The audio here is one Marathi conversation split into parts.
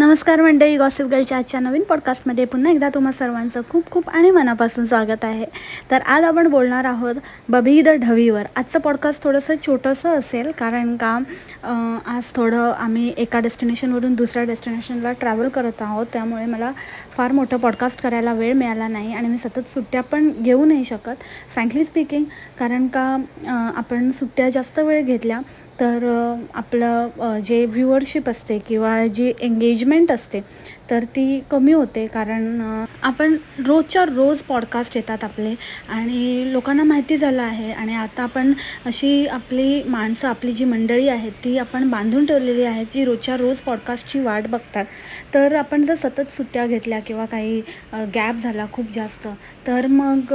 नमस्कार मंडळी गॉसिप गर्लच्या आजच्या नवीन पॉडकास्टमध्ये पुन्हा एकदा तुम्हा सर्वांचं खूप खूप आणि मनापासून स्वागत आहे. तर आज आपण बोलणार आहोत बबी द ढवीवर. आजचं पॉडकास्ट थोडंसं छोटंसं असेल कारण का आज थोडं आम्ही एका डेस्टिनेशनवरून दुसऱ्या डेस्टिनेशनला ट्रॅव्हल करत आहोत. त्यामुळे मला फार मोठं पॉडकास्ट करायला वेळ मिळाला नाही आणि मी सतत सुट्ट्या पण घेऊ नाही शकत फ्रँकली स्पीकिंग कारण का आपण सुट्ट्या जास्त वेळ घेतल्या तर आपलं जे व्ह्युअरशिप असते किंवा जी एंगेजमेंट असते तर ती कमी होते कारण आपण रोजच्या रोज पॉडकास्ट येतात आपले आणि लोकांना माहिती झालं आहे आणि आता आपण अशी आपली माणसं आपली जी मंडळी आहेत ती आपण बांधून ठेवलेली आहे जी रोजच्या रोज पॉडकास्टची वाट बघतात. तर आपण जर सतत सुट्ट्या घेतल्या किंवा काही गॅप झाला खूप जास्त तर मग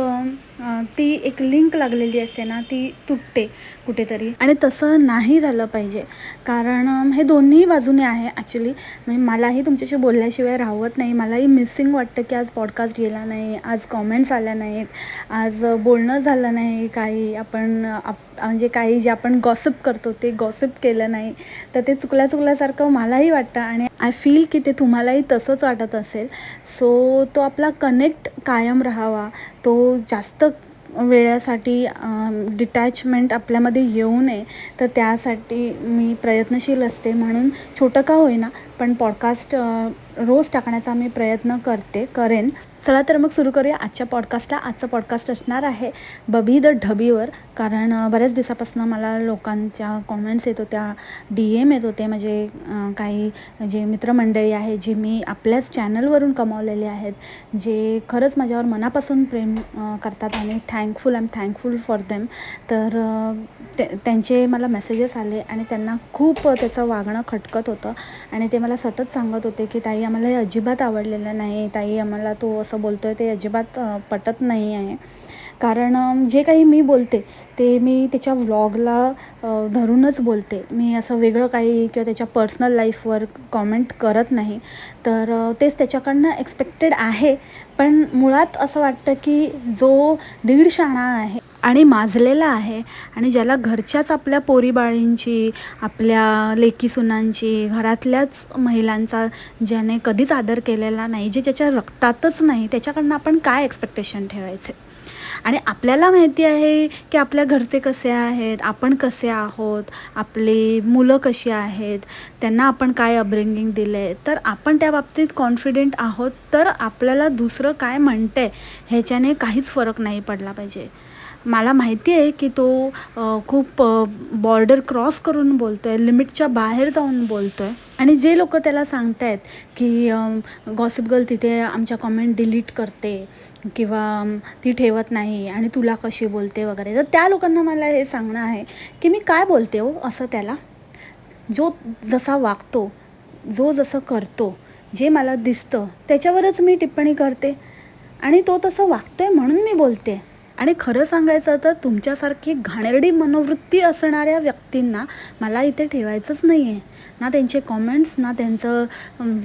ती एक लिंक लागलेली असते ना ती तुटते कुठेतरी. आणि तसं नाही झालं पाहिजे. कारण हे दोन्ही बाजूने आहे ॲक्च्युली म्हणजे मलाही तुमच्याशी बोलल्याशिवाय राहत नाही. मलाही मिसिंग वाटतं की आज पॉडकास्ट गेला नाही आज कॉमेंट्स आल्या नाहीत आज बोलणं झालं नाही काही. आपण आप म्हणजे काही जे आपण गॉसिप करतो ते गॉसिप केलं नाही. तर ते चुकल्या चुकल्यासारखं मलाही वाटतं आणि आय फील की ते तुम्हालाही तसंच वाटत असेल. सो तो आपला कनेक्ट कायम राहावा. तो जास्त वेळासाठी डिटॅचमेंट आपल्यामध्ये येऊ नये. तर त्यासाठी मी प्रयत्नशील असते. म्हणून छोटं का होईना पण पॉडकास्ट रोज टाकण्याचा मी प्रयत्न करते करेन. चला तर मग सुरू करूया. आजच्या पॉडकास्टला आजचा पॉडकास्ट असणार आहे बबी द ढबीवर. कारण बऱ्याच दिवसापासून मला लोकांच्या कॉमेंट्स येत होत्या डी एम येत होते. म्हणजे काही जे मित्रमंडळी आहे जी मी आपल्याच चॅनलवरून कमावलेले आहेत जे खरंच माझ्यावर मनापासून प्रेम करतात आणि thankful I am thankful for them तर ते त्यांचे मला मेसेजेस आले आणि त्यांना खूप त्याचं वागणं खटकत होतं. आणि ते मला सतत सांगत होते की ताई आम्हाला हे अजिबात आवडलेलं नाही. ताई आम्हाला तो असं बोलतो आहे ते अजिबात पटत नाही आहे. कारण जे काही मी बोलते ते मी त्याच्या व्लॉगला धरूनच बोलते. मी असं वेगळं काही किंवा त्याच्या पर्सनल लाईफवर कॉमेंट करत नाही. तर तेच त्याच्याकडनं एक्सपेक्टेड आहे. पण मुळात असं वाटतं की जो दीड शाणा आहे आणि माजलेला आहे. आणि ज्याला घरच्याच आपल्या पोरीबाळींची आपल्या लेकीसुनांची घरातल्याच महिलांचा ज्याने कधीच आदर केलेला नाही जे ज्याच्या रक्तातच नाही त्याच्याकडनं आपण काय एक्सपेक्टेशन ठेवायचे? आणि आपल्याला माहिती आहे की आपल्या घरचे कसे आहेत आपण कसे आहोत आपली मुलं कशी आहेत त्यांना आपण काय अपब्रिंगिंग दिले? तर आपण त्या बाबतीत कॉन्फिडेंट आहोत तर आपल्याला दुसरं काय म्हणते? ह्याच्याने काहीच फरक नाही पडला पाहिजे. मला माहिती आहे की तो खूप बॉर्डर क्रॉस करून बोलतो आहे लिमिटच्या बाहेर जाऊन बोलतो आहे आणि जे लोक त्याला सांगत आहेत की गॉसिप गर्ल तिथे आमच्या कॉमेंट डिलीट करते किंवा ती ठेवत नाही आणि तुला कशी बोलते वगैरे. तर त्या लोकांना मला हे सांगणं आहे की मी काय बोलते हो असं त्याला. जो जसा वागतो जो जसं करतो जे मला दिसतं त्याच्यावरच मी टिप्पणी करते. आणि तो तसं वागतो आहे म्हणून मी बोलते. आणि खरं सांगायचं तर तुमच्यासारखी घाणेरडी मनोवृत्ती असणाऱ्या व्यक्तींना मला इथे ठेवायचंच नाही आहे ना त्यांचे कॉमेंट्स ना त्यांचं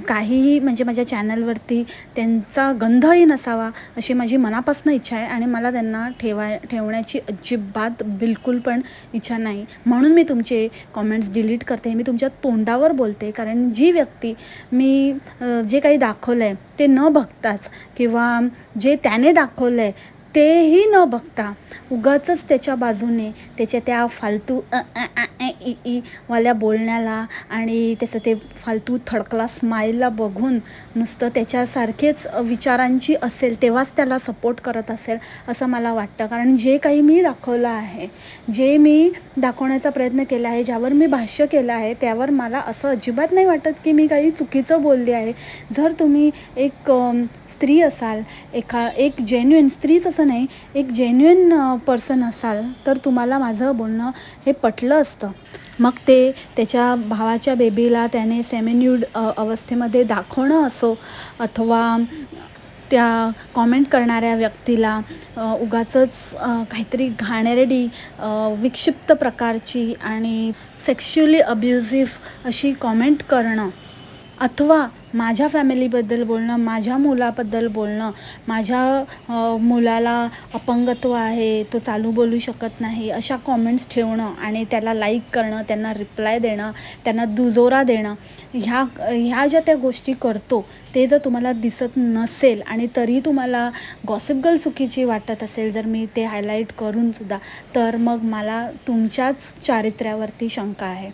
काहीही म्हणजे माझ्या चॅनलवरती त्यांचा गंधही नसावा अशी माझी मनापासून इच्छा आहे आणि मला त्यांना ठेवाय ठेवण्याची अजिबात बिलकुल पण इच्छा नाही. म्हणून मी तुमचे कॉमेंट्स डिलीट करते मी तुमच्या तोंडावर बोलते. कारण जी व्यक्ती मी जे काही दाखवलं आहे ते न बघताच किंवा जे त्याने दाखवलं आहे तेही न बघता उगाचच त्याच्या बाजूने त्याच्या त्या फालतू ई वाल्या बोलण्याला आणि त्याचं ते फालतू थडकला स्माईलला बघून नुसतं त्याच्यासारखेच विचारांची असेल तेव्हाच त्याला सपोर्ट करत असेल असं मला वाटतं. कारण जे काही मी दाखवलं आहे जे मी दाखवण्याचा प्रयत्न केला आहे ज्यावर मी भाष्य केलं आहे त्यावर मला असं अजिबात नाही वाटत की मी काही चुकीचं बोलली आहे. जर तुम्ही एक स्त्री असाल एका एक जेन्युइन स्त्रीच असाल असं नाही एक जेन्युइन पर्सन असाल तर तुम्हाला माझं बोलणं हे पटलं असतं. मग ते त्याच्या भावाच्या बेबीला त्याने सेमिन्यूड अवस्थेमध्ये दाखवणं असो अथवा त्या कॉमेंट करणाऱ्या व्यक्तीला उगाचंच काहीतरी घाणेरडी विक्षिप्त प्रकारची आणि सेक्शुअली अब्युझिव्ह अशी कॉमेंट करणं अथवा माझ्या फॅमिलीबद्दल बोलणं माझ्या मुलाबद्दल बोलणं माझ्या मुलाला अपंगत्व आहे तो चालू बोलू शकत नाही अशा कॉमेंट्स ठेवणं आणि त्याला लाईक करणं त्यांना रिप्लाय देणं त्यांना दुजोरा देणं ह्या ह्या ज्या त्या गोष्टी करतो ते जर तुम्हाला दिसत नसेल आणि तरी तुम्हाला गॉसिप गर्ल चुकीची वाटत असेल जर मी ते हायलाईट करूनसुद्धा तर मग मला तुमच्याच चारित्र्यावरती शंका आहे.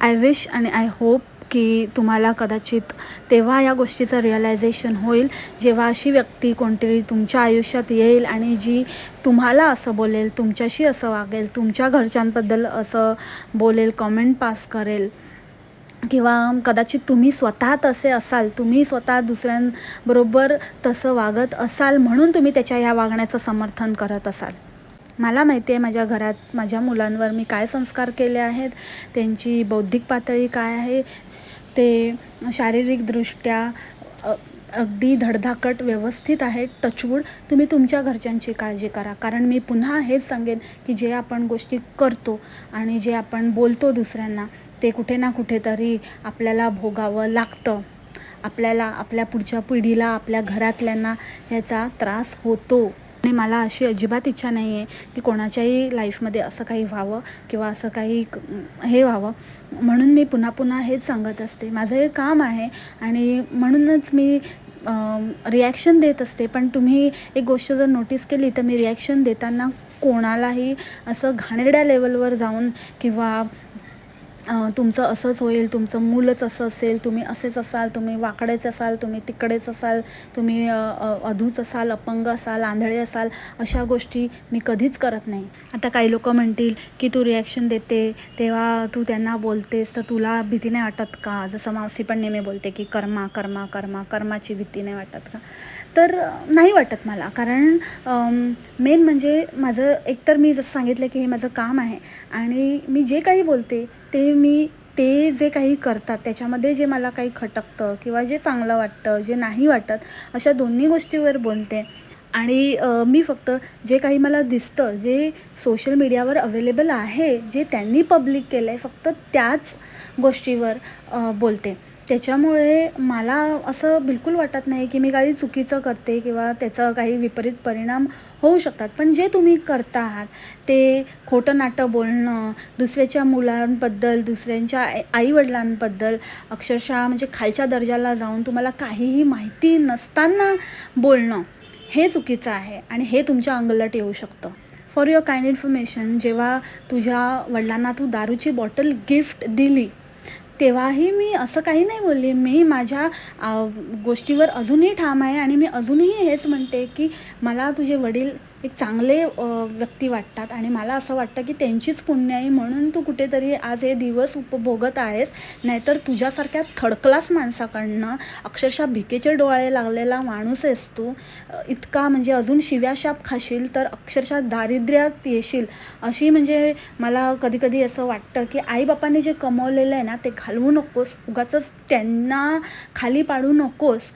आय विश आणि आय होप की तुम्हाला कदाचित तेव्हा या गोष्टीचं रिअलायझेशन होईल जेव्हा अशी व्यक्ती कोणतरी तुमच्या आयुष्यात येईल आणि जी तुम्हाला असं बोलेल तुमच्याशी असं वागेल तुमच्या घरच्यांबद्दल असं बोलेल कमेंट पास करेल. किंवा कदाचित तुम्ही स्वतः तसे असाल तुम्ही स्वतः दुसऱ्यांबरोबर तसं वागत असाल म्हणून तुम्ही त्याच्या ह्या वागण्याचं समर्थन करत असाल. मला माहिती आहे माझ्या घरात माझ्या मुलांवर मी काय संस्कार केले आहेत त्यांची बौद्धिक पातळी काय आहे ते शारीरिकदृष्ट्या अगदी धडधाकट व्यवस्थित आहे. टचवूड तुम्ही तुमच्या घरच्यांची काळजी करा. कारण मी पुन्हा हेच सांगेन की जे आपण गोष्टी करतो आणि जे आपण बोलतो दुसऱ्यांना ते कुठे ना कुठेतरी आपल्याला भोगावं लागतं. आपल्याला आपल्या पुढच्या पिढीला आपल्या घरातल्यांना ह्याचा त्रास होतो. आणि मला अशी अजिबात इच्छा नाही आहे की कोणाच्याही लाईफमध्ये असं काही व्हावं किंवा असं काही हे व्हावं. म्हणून मी पुन्हा पुन्हा हेच सांगत असते. माझं हे काम आहे आणि म्हणूनच मी रिॲक्शन देत असते. पण तुम्ही एक गोष्ट जर नोटीस केली तर मी रिॲक्शन देताना कोणालाही असं घाणेरड्या लेवलवर जाऊन किंवा तुमचं असंच होईल तुमचं मूलच असं असेल तुम्ही असेच असाल तुम्ही वाकडेच असाल तुम्ही तिकडेच असाल तुम्ही अधूच असाल अपंग असाल आंधळे असाल अशा गोष्टी मी कधीच करत नाही. आता काही लोक म्हणतील की तू रिॲक्शन देते तेव्हा तू त्यांना बोलतेस तर तुला भीती नाही वाटत का? जसं मावशी पण नेहमी बोलते की कर्मा कर्मा कर्मा कर्माची भीती नाही वाटत का? तर नाही वाटत मला. कारण मेन म्हणजे माझं एकतर मी जसं सांगितलं की हे माझं काम आहे आणि मी जे काही बोलते ते मी ते जे काही करतात त्याच्यामध्ये जे मला काही खटकतं किंवा जे चांगलं वाटतं जे नाही वाटत अशा दोन्ही गोष्टीवर बोलते. आणि मी फक्त जे काही मला दिसतं जे सोशल मीडियावर अवेलेबल आहे जे त्यांनी पब्लिक केलं आहे फक्त त्याच गोष्टीवर बोलते. त्याच्यामुळे मला असं बिलकुल वाटत नाही की मी काही चुकीचं करते किंवा त्याचं काही विपरीत परिणाम होऊ शकतात. पण जे तुम्ही करता आहात ते खोटं नाटं बोलणं दुसऱ्याच्या मुलांबद्दल दुसऱ्यांच्या आईवडिलांबद्दल अक्षरशः म्हणजे खालच्या दर्जाला जाऊन तुम्हाला काहीही माहिती नसताना बोलणं हे चुकीचं आहे आणि हे तुमच्या अंगलट येऊ शकतं. फॉर युअर काइंड इन्फॉर्मेशन जेव्हा तुझ्या वडिलांना तू दारूची बॉटल गिफ्ट दिली तेव्हाही मी असं काही नाही बोलली. मी माझ्या गोष्टीवर अजूनही ठाम आहे आणि मी अजूनही हेच म्हणते की मला तुझे वडील एक चांगले व्यक्ती वाटतात. आणि मला असं वाटतं की त्यांचीच पुण्य आहे म्हणून तू कुठेतरी आज हे दिवस उपभोगत आहेस. नाहीतर तुझ्यासारख्या थर्ड क्लास माणसाकडनं अक्षरशः भिकेचे डोळे लागलेला माणूस आहेस तू. इतका म्हणजे अजून शिव्याशाप खाशील तर अक्षरशः दारिद्र्यात येशील. अशी म्हणजे मला कधी कधी असं वाटतं की आईबापांनी जे कमवलेलं आहे ना ते घालवू नकोस. उगाच त्यांना खाली पाडू नकोस.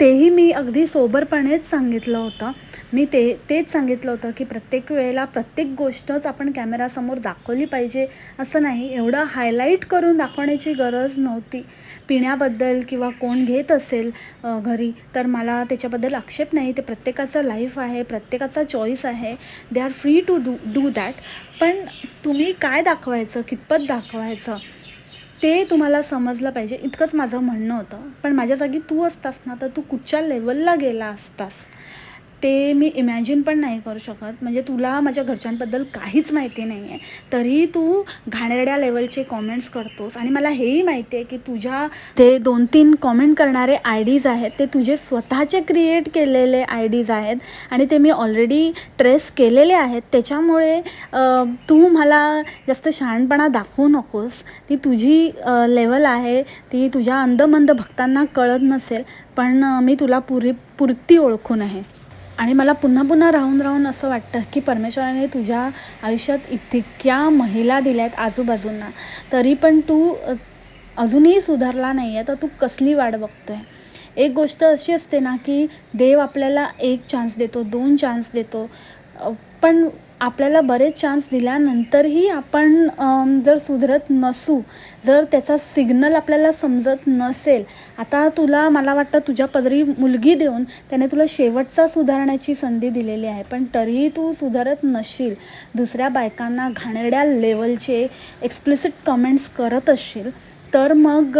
तेही मी अगदी सोबरपणेच सांगितलं होतं. मी ते तेच सांगितलं होतं की प्रत्येक वेळेला प्रत्येक गोष्टच आपण कॅमेरासमोर दाखवली पाहिजे असं नाही. एवढं हायलाईट करून दाखवण्याची गरज नव्हती. पिण्याबद्दल किंवा कोण घेत असेल घरी तर मला त्याच्याबद्दल आक्षेप नाही. ते प्रत्येकाचं लाईफ आहे प्रत्येकाचा चॉईस आहे. They are free to do do that पण तुम्ही काय दाखवायचं कितपत दाखवायचं ते तुम्हाला समजलं पाहिजे. इतकंच माझं म्हणणं होतं. पण माझ्या जागी तू असतास ना तर तू कुठच्या लेवलला गेला असतास? ते मी इमॅजिन पण नाही करू शकत. म्हणजे तुला माझ्या घरच्यांबद्दल काहीच माहिती नाही आहे तरी तू घाणेरड्या लेवलचे कॉमेंट्स करतोस. आणि मला हेही माहिती आहे की तुझ्या ते दोन तीन कॉमेंट करणारे आय डीज आहेत. ते तुझे स्वतःचे क्रिएट केलेले आय डीज आहेत. आणि ते मी ऑलरेडी ट्रेस केलेले आहेत. त्याच्यामुळे तू मला जास्त शहाणपणा दाखवू नकोस. ती तुझी लेवल आहे. ती तुझ्या अंदमंद भक्तांना कळत नसेल. पण मी तुला पुरी पुरती ओळखून आहे आणि मला पुन्हा पुन्हा राहून राहून असं वाटतं की परमेश्वराने तुझ्या आयुष्यात इतक्या महिला दिल्या आहेत आजूबाजूंना तरी पण तू अजूनही सुधारला नाही आहे तर तू कसली वाट बघतोय? एक गोष्ट अशी असते ना की देव आपल्याला एक चान्स देतो दोन चान्स देतो. पण आपल्याला बरेच चान्स दिल्यानंतरही आपण जर सुधरत नसू जर त्याचा सिग्नल आपल्याला समजत नसेल आता तुला मला वाटतं तुझ्या पदरी मुलगी देऊन त्याने तुला शेवटचा सुधारण्याची संधी दिलेली आहे. पण तरीही तू सुधारत नसशील. दुसऱ्या बायकांना घाणेरड्या लेवलचे एक्सप्लिसिट कमेंट्स करत असशील. तर मग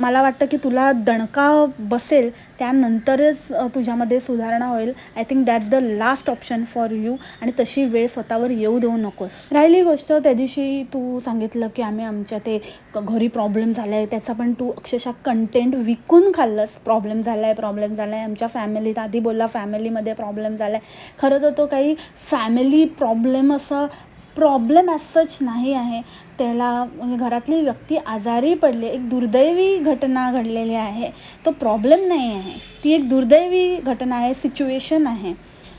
मला वाटतं की तुला दणका बसेल त्यानंतरच तुझ्यामध्ये सुधारणा होईल. I think that's the last option for you आणि तशी वेळ स्वतःवर येऊ देऊ नकोस. राहिली गोष्ट त्या दिवशी तू सांगितलं की आम्ही आमच्या ते घरी प्रॉब्लेम झाला आहे त्याचा पण तू अक्षरशः कंटेंट विकून खाल्लंस. प्रॉब्लेम झाला आहे प्रॉब्लेम झाला आहे आमच्या फॅमिलीत आधी बोलला फॅमिलीमध्ये प्रॉब्लेम झाला आहे खरं तर तो काही फॅमिली प्रॉब्लेम असं प्रॉब्लेम ॲज सच नाही आहे. त्याला म्हणजे घरातली व्यक्ती आजारी पडली एक दुर्दैवी घटना घडलेली आहे. तो प्रॉब्लेम नाही आहे. ती एक दुर्दैवी घटना आहे सिच्युएशन आहे.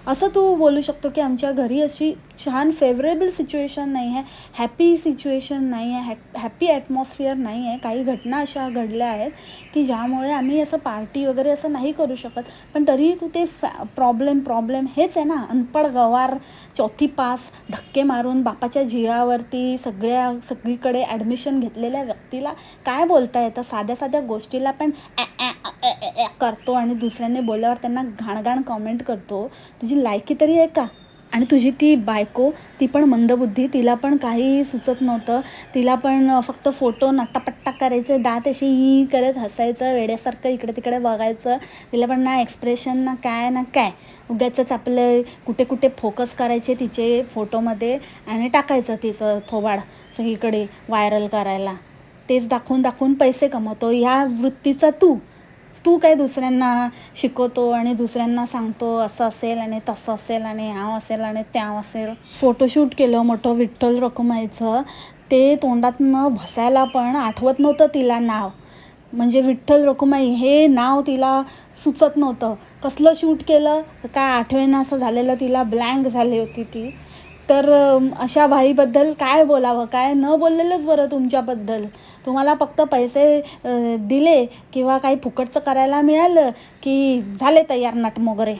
असं तू बोलू शकतो की आमच्या घरी अशी छान फेवरेबल सिच्युएशन नाही आहे हॅपी सिच्युएशन नाही आहे हॅ हॅपी ॲटमॉस्फिअर नाही आहे काही घटना अशा घडल्या आहेत की ज्यामुळे आम्ही असं पार्टी वगैरे असं नाही करू शकत. पण तरीही तू ते फॅ प्रॉब्लेम प्रॉब्लेम हेच आहे ना. अनपड गवार चौथी पास धक्के मारून बापाच्या जियावरती सगळ्या सगळीकडे ॲडमिशन घेतलेल्या व्यक्तीला काय बोलता येतं? साध्या साध्या गोष्टीला पण ॲ, करतो आणि दुसऱ्याने बोलल्यावर त्यांना घाणघाण कॉमेंट करतो. तुझी लायकी तरी आहे का? आणि तुझी ती बायको ती पण मंदबुद्धी तिला पण काही सुचत नव्हतं. तिला पण फक्त फोटो नट्टापट्टा करायचे दात अशी ही करत हसायचं वेड्यासारखं इकडे तिकडे बघायचं. तिला पण ना एक्सप्रेशन ना काय ना काय. उगाचंच आपलं कुठे कुठे फोकस करायचे तिचे फोटोमध्ये आणि टाकायचं तिचं थोबाड सगळीकडे व्हायरल करायला. तेच दाखवून दाखवून पैसे कमवतो. ह्या वृत्तीचा तू तू काय दुसऱ्यांना शिकवतो आणि दुसऱ्यांना सांगतो असं असेल आणि तसं असेल आणि ह्याव असेल आणि त्याव असेल. फोटोशूट केलं मोठं विठ्ठल रखुमाईचं ते तोंडातनं भसायला पण आठवत नव्हतं तिला नाव. म्हणजे विठ्ठल रखुमाई हे नाव तिला सुचत नव्हतं. कसलं शूट केलं? काय आठवेना असं झालेलं तिला ब्लँक झाली होती ती. तर अशा भाईबद्दल काय बोलावं? काय न बोललेलंच बरं तुमच्याबद्दल. तुम्हाला फक्त पैसे दिले किंवा काही फुकटचं करायला मिळालं की झाले तयार नट वगैरे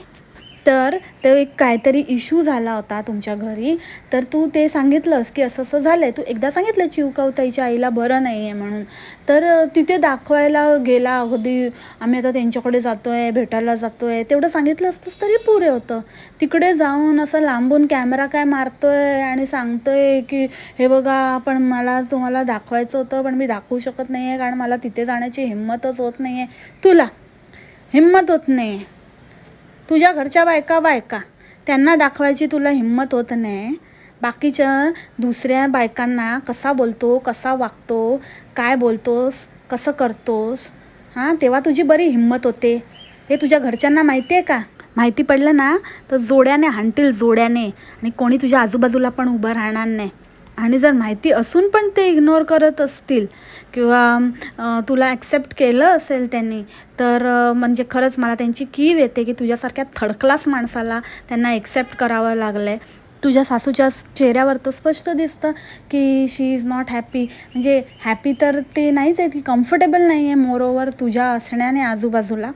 तर ते एक काहीतरी इश्यू झाला होता तुमच्या घरी. तर तू ते सांगितलंस की असं असं झालं आहे तू एकदा सांगितलं चिवकावताईच्या आईला बरं नाही आहे म्हणून. तर तिथे दाखवायला गेला अगदी आम्ही आता त्यांच्याकडे जातो आहे भेटायला जातो आहे तेवढं सांगितलं असतंच तरी पुरे होतं. तिकडे जाऊन असं लांबून कॅमेरा काय मारतो आहे आणि सांगतो आहे की हे बघा पण मला तुम्हाला दाखवायचं होतं पण मी दाखवू शकत नाही आहे कारण मला तिथे जाण्याची हिंमतच होत नाही आहे तुला हिंमत होत नाही आहे तुझ्या घरच्या बायका बायका त्यांना दाखवायची तुला हिंमत होत नाही. बाकीच्या दुसऱ्या बायकांना कसा बोलतो कसा वागतो काय बोलतोस कसं करतोस हां तेव्हा तुझी बरी हिंमत होते. हे तुझ्या घरच्यांना माहिती आहे का? माहिती पडलं ना तर जोड्याने हाणतील जोड्याने आणि कोणी तुझ्या आजूबाजूला पण उभं राहणार नाही. आणि जर माहिती असून पण ते इग्नोर करत असतील किंवा तुला ॲक्सेप्ट केलं असेल त्यांनी तर म्हणजे खरंच मला त्यांची कीव येते की तुझ्यासारख्या थर्ड क्लास माणसाला त्यांना एक्सेप्ट करावं लागलं आहे तुझ्या सासूच्या चेहऱ्यावर तर स्पष्ट दिसतं की शी इज नॉट हॅपी म्हणजे हॅपी तर ते नाहीच आहे ती कम्फर्टेबल नाही आहे मोरोवर तुझ्या असण्याने आजूबाजूला.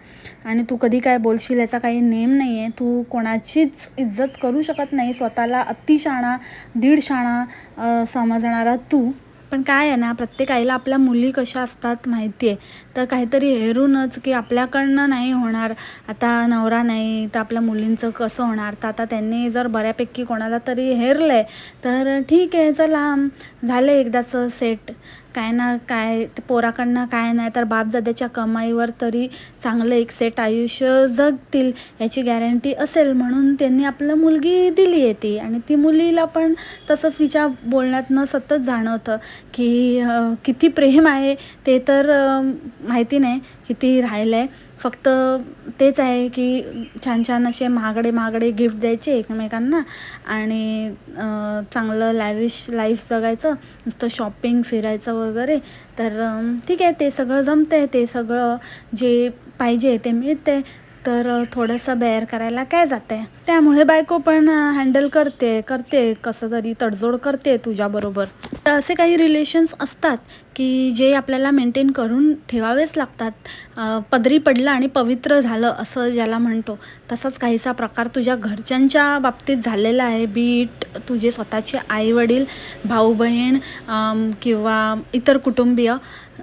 आणि तू कधी काय बोलशील याचा काही नेम नाही आहे तू कोणाचीच इज्जत करू शकत नाही. स्वतःला अतिशाणा दीड शाणा समजणारा तू. पण काय आहे ना प्रत्येक आईला आपल्या मुली कशा असतात माहिती आहे. तर काहीतरी हेरूनच की आपल्याकडनं नाही होणार आता नवरा नाही तर आपल्या मुलींचं कसं होणार? तर आता त्यांनी जर बऱ्यापैकी कोणाला तरी हेरलं आहे तर ठीक आहे चला झालं एकदाचं सेट काय ना काय पोराकडनं काय नाही तर बापजाद्याच्या कमाईवर तरी चांगलं एक सेट आयुष्य जगतील याची गॅरंटी असेल म्हणून त्यांनी आपलं मुलगी दिली आहे ती. आणि ती मुलीला पण तसंच तिच्या बोलण्यातनं सतत जाणवतं की किती प्रेम आहे ते तर माहिती नाही किती राहिलं आहे फक्त तेच आहे की छान छान असे महागडे महागडे गिफ्ट द्यायचे एकमेकांना आणि चांगलं लॅविश लाईफ जगायचं नुसतं शॉपिंग फिरायचं वगैरे. तर ठीक आहे ते सगळं जमतं आहे ते सगळं जे पाहिजे ते मिळते तर थोडंसं बेअर करायला काय जाते त्यामुळे बायको पण हँडल करते करते कसं तरी तडजोड करते तुझ्याबरोबर तर असे काही रिलेशन्स असतात की जे आपल्याला मेंटेन करून ठेवावेच लागतात. पदरी पडलं आणि पवित्र झालं असं ज्याला म्हणतो. तसाच काहीसा प्रकार तुझ्या घरच्यांच्या बाबतीत झालेला आहे. बीट तुझे स्वतःचे आईवडील भाऊ बहीण किंवा इतर कुटुंबीय.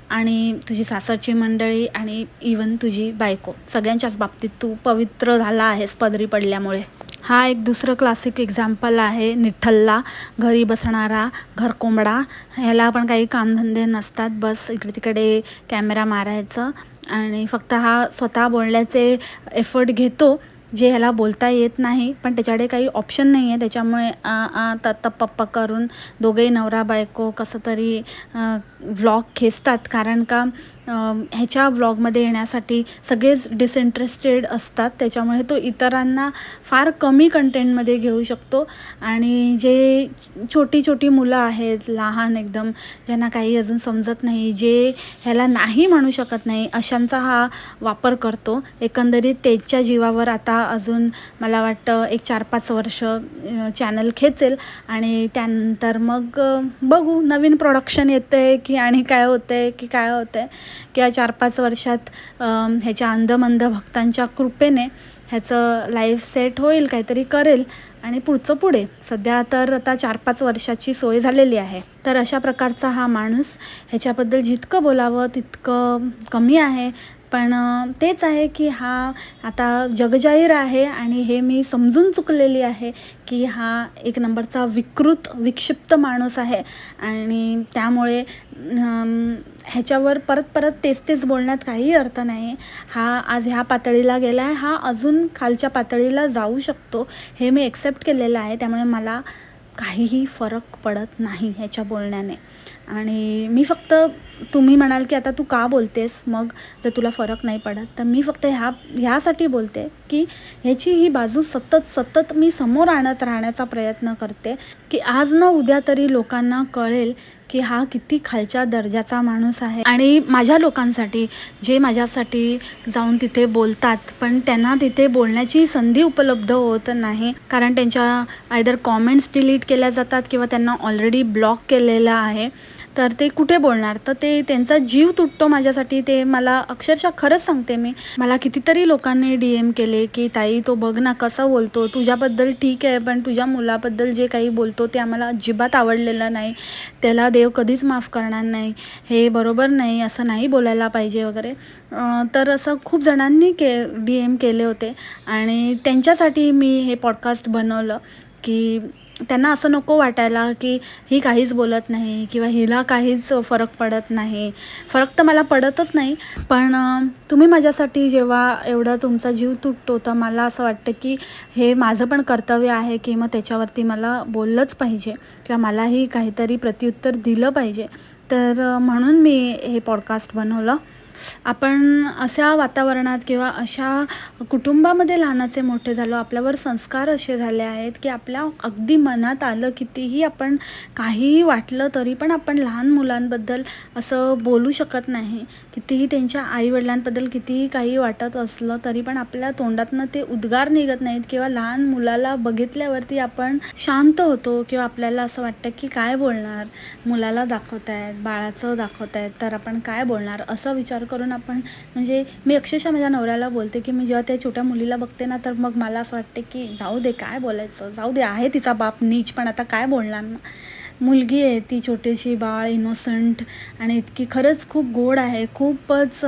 आणि तुझी सासरची मंडळी आणि इवन तुझी बायको. सगळ्यांच्याच बाबतीत तू पवित्र झाला आहेस पदरी पडल्यामुळे. हा एक दुसरं क्लासिक एक्झाम्पल आहे निठ्ठलला घरी बसणारा घरकोंबडा ह्याला पण काही कामधंदे नसतात. बस इकडे तिकडे कॅमेरा मारायचं आणि फक्त हा स्वतः बोलण्याचे एफर्ट घेतो जे ह्याला बोलता येत नाही. पण त्याच्याकडे काही ऑप्शन नाही आहे त्याच्यामुळे आ आ करून दोघेही नवरा बायको कसं तरी व्लॉग खेचतात. कारण का ह्याच्या व्लॉगमध्ये येण्यासाठी सगळेच डिसइंटरेस्टेड असतात. त्याच्यामुळे तो इतरांना फार कमी कंटेंटमध्ये घेऊ शकतो. आणि जे छोटी छोटी मुलं आहेत लहान एकदम ज्यांना काही अजून समजत नाही जे ह्याला नाही म्हणू शकत नाही अशांचा हा वापर करतो. एकंदरीत त्याच्या जीवावर आता अजून मला वाटतं एक चार पाच वर्ष चॅनल खेचेल. आणि त्यानंतर मग बघू नवीन प्रोडक्शन येतं आहे की आणि काय होतं आहे की काय होतं आहे किंवा चार पाच वर्षात ह्याच्या अंधमंद भक्तांच्या कृपेने ह्याचं लाईफ सेट होईल काहीतरी करेल आणि पुढचं पुढे. सध्या तर आता चार पाच वर्षाची सोय झालेली आहे. तर अशा प्रकारचा हा माणूस ह्याच्याबद्दल जितकं बोलावं तितकं कमी आहे. पण तेच आहे की हा आता जगजाहीर आहे आणि हे मी समजून चुकलेली आहे की हा एक नंबरचा विकृत विक्षिप्त माणूस आहे. आणि त्यामुळे ह्याच्यावर परत परत तेच तेच बोलण्यात काही अर्थ नाही. हा आज ह्या पातळीला गेला आहे हा अजून खालच्या पातळीला जाऊ शकतो हे मी एक्सेप्ट केलेलं आहे. त्यामुळे मला काहीही फरक पडत नाही ह्याच्या बोलण्याने. आणि मी फक्त तुम्ही म्हणाल की आता तू का बोलतेस? मग जर तुला फरक नाही पडत तर मी फक्त ह्या ह्यासाठी बोलते की ह्याची ही बाजू सतत सतत मी समोर आणत राहण्याचा प्रयत्न करते की आज ना उद्या तरी लोकांना कळेल की हा किती खालच्या दर्जाचा माणूस आहे. आणि माझ्या लोकांसाठी जे माझ्यासाठी जाऊन तिथे बोलतात पण त्यांना तिथे बोलण्याची संधी उपलब्ध होत नाही. कारण त्यांच्या आयदर कॉमेंट्स डिलीट केल्या जातात किंवा त्यांना ऑलरेडी ब्लॉक केलेलं आहे. तर ते कुठे बोलणार? तर ते त्यांचा जीव तुटतो माझ्यासाठी. ते मला अक्षरशः खरंच सांगते मी. मला कितीतरी लोकांनी डी एम केले की ताई तो बघ ना कसा बोलतो. तुझ्याबद्दल ठीक आहे पण तुझ्या मुलाबद्दल जे काही बोलतो ते आम्हाला अजिबात आवडलेलं नाही. त्याला देव कधीच माफ करणार नाही. हे बरोबर नाही असं नाही बोलायला पाहिजे वगैरे. तर असं खूप जणांनी के डी एम केले होते. आणि त्यांच्यासाठी मी हे पॉडकास्ट बनवलं. की त्यांना असं नको वाटायला की ही काहीच बोलत नाही किंवा हिला काहीच फरक पडत नाही. फरक तर मला पडतच नाही पण तुम्ही माझ्यासाठी जेव्हा एवढा तुमचा जीव तुटतो तर मला असं वाटतं की हे माझं पण कर्तव्य आहे की मग त्याच्यावरती मला बोललंच पाहिजे किंवा मलाही काहीतरी प्रत्युत्तर दिलं पाहिजे. तर म्हणून मी हे पॉडकास्ट बनवलं. आपण अशा वातावरणात किंवा अशा कुटुंबामध्ये लहानाचे मोठे झालो आपल्यावर संस्कार असे झाले आहेत की आपल्या अगदी मनात आलं कितीही आपण काहीही वाटलं तरी पण आपण लहान मुलांबद्दल असं बोलू शकत नाही. कितीही त्यांच्या आईवडिलांबद्दल कितीही काही वाटत असलं तरी पण आपल्या तोंडातनं ते उद्गार निघत नाहीत किंवा लहान मुलाला बघितल्यावरती आपण शांत होतो किंवा आपल्याला असं वाटतं की काय बोलणार? मुलाला दाखवत आहेत बाळाचं दाखवत आहेत तर आपण काय बोलणार? असा विचार करून आपण म्हणजे मी अक्षरशः माझ्या नवऱ्याला बोलते की मी जेव्हा त्या छोट्या मुलीला बघते ना तर मग मला असं वाटते की जाऊ दे काय बोलायचं? जाऊ दे आहे तिचा बाप नीच पण आता काय बोलणार ना? मुलगी आहे ती छोटीशी बाळ इनोसंट आणि इतकी खरंच खूप गोड आहे खूपच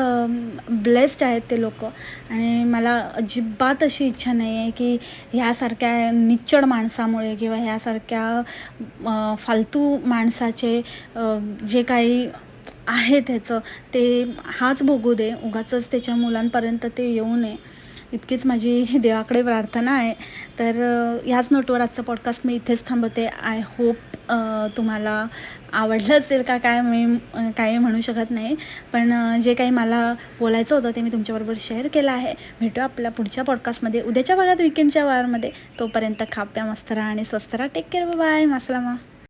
ब्लेस्ड आहेत ते लोक. आणि मला अजिबात अशी इच्छा नाही आहे की ह्यासारख्या निच्चड माणसामुळे किंवा ह्यासारख्या फालतू माणसाचे जे काही आहे त्याचं. ते हाच भोगू दे. उगाचंच त्याच्या मुलांपर्यंत ते येऊ नये. इतकीच माझी देवाकडे प्रार्थना आहे. तर ह्याच नोटवर आजचं पॉडकास्ट मी इथेच थांबवते. आय होप तुम्हाला आवडलं असेल का काय मी काय काही म्हणू शकत नाही. पण जे काही मला बोलायचं होतं ते मी तुमच्याबरोबर शेअर केलं आहे. भेटू आपल्या पुढच्या पॉडकास्टमध्ये उद्याच्या भागात विकेंडच्या वारमध्ये. तोपर्यंत खाप्या मस्त राहा आणि स्वस्त राहा. Take care bye मासलामा